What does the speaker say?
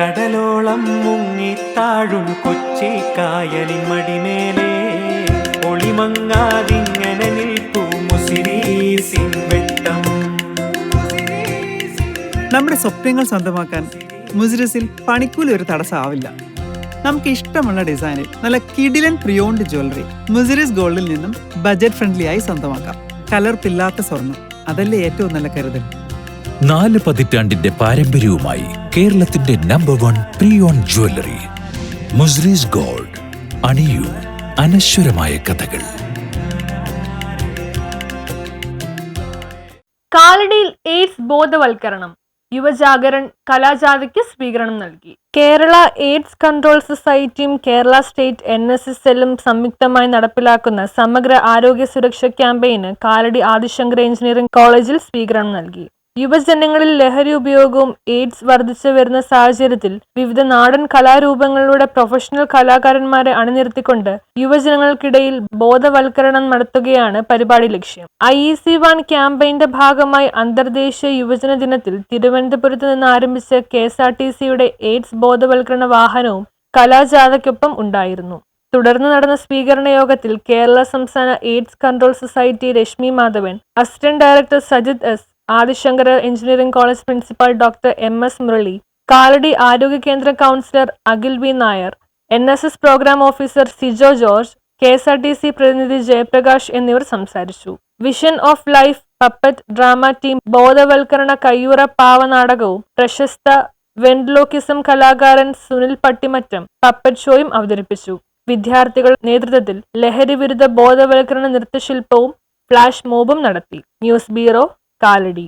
കടലോളം മുങ്ങിത്താഴും കൊച്ചി കായലിൻ മടിമേലെ. ഒളിമങ്ങാതിങ്ങനെ നിൽപ്പൂ മുസിരീസിൻ വെട്ടം. നമ്മുടെ സ്വപ്നങ്ങൾ സ്വന്തമാക്കാൻ മുസിരസിൽ പണിക്കൂലി ഒരു തടസ്സമാവില്ല. നമുക്ക് ഇഷ്ടമുള്ള ഡിസൈനിൽ നല്ല കിഡിലൻ പ്രിയോണ്ട് ജ്വല്ലറി മുസിരിസ് ഗോൾഡിൽ നിന്നും ബജറ്റ് ഫ്രണ്ട്ലി ആയി സ്വന്തമാക്കാം. കലർപ്പില്ലാത്ത സ്വർണം അതല്ലേ ഏറ്റവും നല്ല കരുതൽ. നാല് പതിറ്റാണ്ടിന്റെ പാരമ്പര്യവുമായി കേരളത്തിന്റെ number one pre own jewellery Muziris gold അണിയൂ അനശ്വരമായ കഥകൾ. കാലടിയിൽ എയ്ഡ്സ് ബോധവൽക്കരണം യുവജാഗരൺ കലാജാഥയ്ക്ക് സ്വീകരണം നൽകി. Kerala AIDS control സൊസൈറ്റിയും Kerala state N S S എല്ലും സംയുക്തമായി നടപ്പിലാക്കുന്ന സമഗ്ര ആരോഗ്യ സുരക്ഷ ക്യാമ്പയിന് കാലടി ആദിശങ്കർ എഞ്ചിനീയറിംഗ് കോളേജിൽ സ്വീകരണം നൽകി. യുവജനങ്ങളിൽ ലഹരി ഉപയോഗവും എയ്ഡ്സ് വർദ്ധിച്ചു വരുന്ന സാഹചര്യത്തിൽ വിവിധ നാടൻ കലാരൂപങ്ങളിലൂടെ പ്രൊഫഷണൽ കലാകാരന്മാരെ അണിനിർത്തിക്കൊണ്ട് യുവജനങ്ങൾക്കിടയിൽ ബോധവൽക്കരണം നടത്തുകയാണ് പരിപാടി ലക്ഷ്യം. ഐ ഇ സി വൺ ക്യാമ്പയിന്റെ ഭാഗമായി അന്തർദേശീയ യുവജന ദിനത്തിൽ തിരുവനന്തപുരത്ത് നിന്ന് ആരംഭിച്ച കെ എസ് ആർ ടി സിയുടെ എയ്ഡ്സ് ബോധവൽക്കരണ വാഹനവും കലാജാഥയ്ക്കൊപ്പം ഉണ്ടായിരുന്നു. തുടർന്ന് നടന്ന സ്വീകരണ യോഗത്തിൽ കേരള സംസ്ഥാന AIDS control society Rashmi Madhavan assistant director Sajith S Adishankara engineering college principal doctor M S Murali Kalady ആരോഗ്യ കേന്ദ്ര councillor Akhil V Nair N S S programme officer Sijo George K S R T C പ്രതിനിധി ജയപ്രകാശ് എന്നിവർ സംസാരിച്ചു. Vision of life puppet drama team ബോധവൽക്കരണ കയ്യൂറ പാവ നാടകവും പ്രശസ്ത വെൻഡ്ലോക്കിസം കലാകാരൻ സുനിൽ പട്ടിമറ്റം പപ്പറ്റ് ഷോയും അവതരിപ്പിച്ചു. വിദ്യാർത്ഥികൾ നേതൃത്വത്തിൽ ലഹരി വിരുദ്ധ ബോധവൽക്കരണ നൃത്തശില്പവും ഫ്ലാഷ് മോബും നടത്തി. News bureau Kalady